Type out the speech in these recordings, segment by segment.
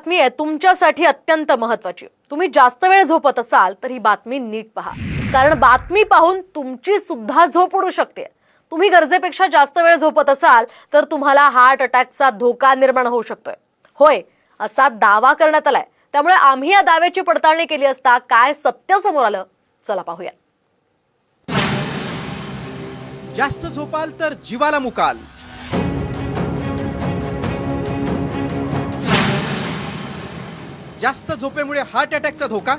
बातमी आहे तुमच्यासाठी अत्यंत महत्वाची तुम्ही जास्त वेळ झोपत असाल तर ही बातमी नीट पहा. कारण बातमी पाहून तुमची सुद्धा झोप उडू शकते. तुम्ही गरजेपेक्षा जास्त वेळ झोपत असाल तर तुम्हाला हार्ट अटॅकचा धोका निर्माण होऊ शकतोय. होय असा दावा करण्यात आलाय. त्यामुळे आम्ही या दाव्याची पडताळणी केली असता काय सत्य समोर आलं? चला पाहूया. जास्त झोपाल तर जीवाला मुकाल. जास्त झोपेमुळे हार्ट अटॅकचा धोका?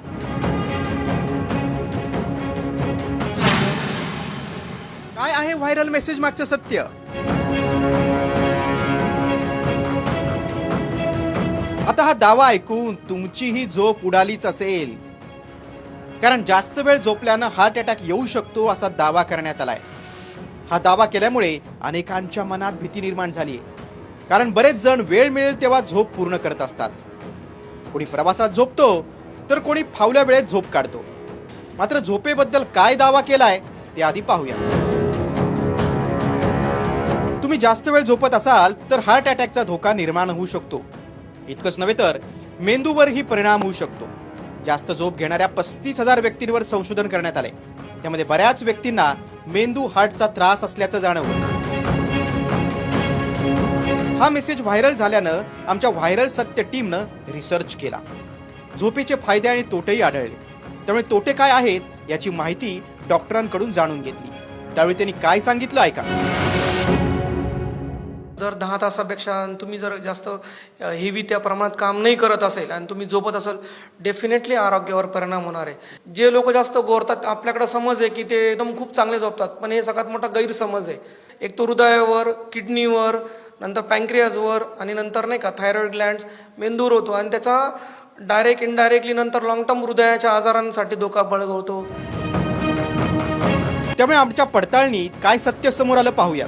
काय आहे व्हायरल मेसेज मागचं सत्य? आता हा दावा ऐकून तुमचीही झोप उडालीच असेल. कारण जास्त वेळ झोपल्यानं हार्ट अटॅक येऊ शकतो असा दावा करण्यात आलाय. हा दावा केल्यामुळे अनेकांच्या मनात भीती निर्माण झाली कारण बरेच जण वेळ मिळेल तेव्हा झोप पूर्ण करत असतात. कोणी प्रवासात झोपतो तर कोणी फावल्या वेळेत झोप काढतो. मात्र झोपेबद्दल काय दावा केलाय ते आधी पाहूया. तुम्ही जास्त वेळ झोपत असाल तर हार्ट अटॅकचा धोका निर्माण होऊ शकतो. इतकंच नव्हे तर मेंदूवरही परिणाम होऊ शकतो. जास्त झोप घेणाऱ्या पस्तीस हजार व्यक्तींवर संशोधन करण्यात आले त्यामध्ये बऱ्याच व्यक्तींना मेंदू हार्टचा त्रास असल्याचं जाणवलं. हा मेसेज व्हायरल झाल्यानं आमच्या व्हायरल सत्य टीमनं रिसर्च केला. झोपेचे फायदे आणि तोटेही आढळले. त्यामुळे तोटे काय आहेत याची माहिती डॉक्टरांकडून जाणून घेतली. त्यावेळी त्यांनी काय सांगितलं ऐका. जर दहा तासापेक्षा तुम्ही जर जास्त हेवी त्या प्रमाणात काम नाही करत असेल आणि तुम्ही झोपत असाल डेफिनेटली आरोग्यावर परिणाम होणार आहे. जे लोक जास्त गोरतात आपल्याकडे समज आहे की ते एकदम खूप चांगले झोपतात पण हे सगळ्यात मोठा गैरसमज आहे. एक तो हृदयावर किडनीवर नंतर पँक्रियाजवर आणि नंतर नाही का थायरॉइड ग्लँड मेंदूर होतो आणि त्याचा डायरेक्ट इनडायरेक्टली नंतर लॉंग टर्म हृदयाच्या आजारांसाठी धोका बळगवतो. त्यामुळे आमच्या पडताळणीत काय सत्य समोर आलं पाहूया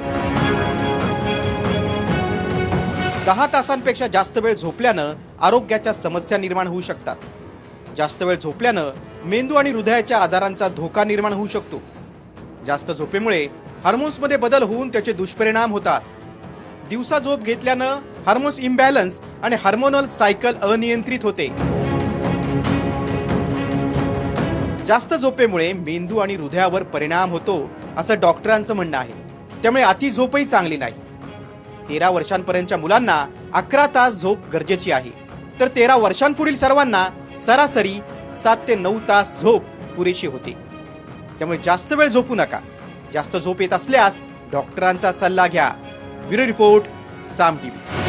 दहा तासांपेक्षा जास्त वेळ झोपल्यानं आरोग्याच्या समस्या निर्माण होऊ शकतात. जास्त वेळ झोपल्यानं मेंदू आणि हृदयाच्या आजारांचा धोका निर्माण होऊ शकतो. जास्त झोपेमुळे हार्मोन्समध्ये बदल होऊन त्याचे दुष्परिणाम होतात. दिवसा झोप घेतल्यानं हार्मोन्स इम्बॅलन्स आणि हार्मोनल सायकल अनियंत्रित होते. जास्त झोपेमुळे मेंदू आणि हृदयावर परिणाम होतो असं डॉक्टरांचं म्हणणं आहे. त्यामुळे अति झोपही चांगली नाही. तेरा वर्षांपर्यंतच्या मुलांना अकरा तास झोप गरजेची आहे. तर तेरा वर्षांपुढील सर्वांना सरासरी सात ते नऊ तास झोप पुरेशी होते. त्यामुळे जास्त वेळ झोपू नका. जास्त झोप येत असल्यास डॉक्टरांचा सल्ला घ्या. Bureau report Saam TV.